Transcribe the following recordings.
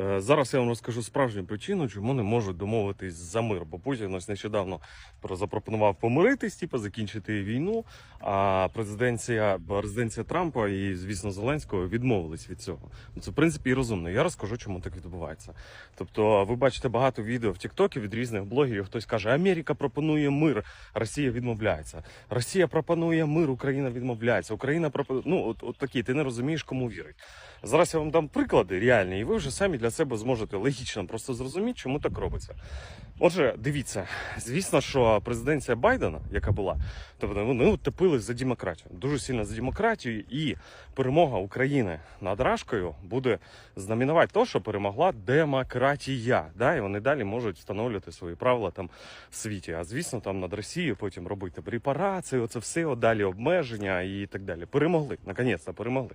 Е, Зараз я вам розкажу справжню причину, чому не можуть домовитись за мир. Бо Путін ось нещодавно про- запропонував помиритись, типу, закінчити війну. А президенція, резиденція Трампа і, звісно, Зеленського відмовились від цього. Ну, Це в принципі і розумно. Я розкажу, чому так відбувається. Тобто, ви бачите багато відео в Тіктокі від різних блогерів. Хтось каже, Америка пропонує мир, Росія відмовляється. Росія пропонує мир, Україна відмовляється. Україна пропонує. Ну, от, от такі, ти не розумієш, кому вірить. Зараз я вам дам приклади реальні, і ви вже самі для себе зможете логічно просто зрозуміти, чому так робиться. Отже, дивіться, звісно, що президенція Байдена, яка була, тобто вони утепились за демократію, дуже сильно за демократію, і перемога України над Рашкою буде знаменувати те, що перемогла демократія. Да? І вони далі можуть встановлювати свої правила там в світі. А звісно, там над Росією потім робити там репарації, оце все, далі обмеження і так далі. Перемогли, наконець-то перемогли.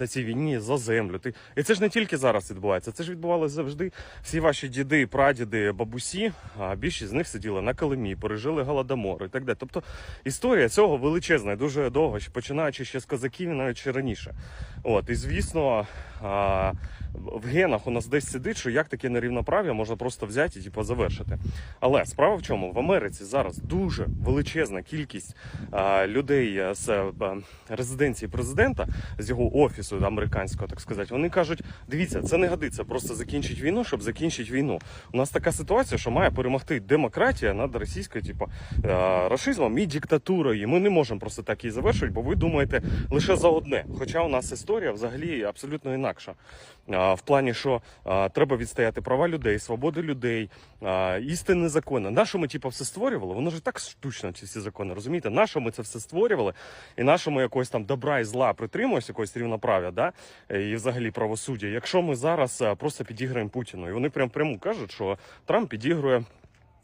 на цій війні за землю. Ти... І це ж не тільки зараз відбувається, це ж відбувалося завжди. Всі ваші діди, прадіди, бабусі, а більшість з них сиділи на Калимі, пережили голодомор і так далі. Тобто історія цього величезна, і дуже довго, починаючи ще з козаків, навіть ще раніше. От, і звісно, а, в генах у нас десь сидить, що як таке нерівноправ'я можна просто взяти і типу, завершити. Але справа в чому? В Америці зараз дуже величезна кількість а, людей е, з е, б- резиденції президента, з його офісу американського, так сказати, вони кажуть: дивіться, це не годиться просто закінчити війну, щоб закінчити війну. У нас така ситуація, що має перемогти демократія над російською, типу, е, рашизмом і диктатурою. І ми не можемо просто так її завершити, бо ви думаєте лише за одне. Хоча у нас історія взагалі абсолютно інакша. В плані, що треба відстояти права людей, свободи людей, істини закони. Нащо ми типу, все створювали? Воно ж так штучно, ці всі закони. Розумієте? нашому це все створювали? І нашому ми якогось там добра і зла притримуємося, якогось рівноправ'я, да? і взагалі правосуддя. Якщо ми зараз просто підіграємо Путіну, і вони прям прямо кажуть, що Трамп підігрує.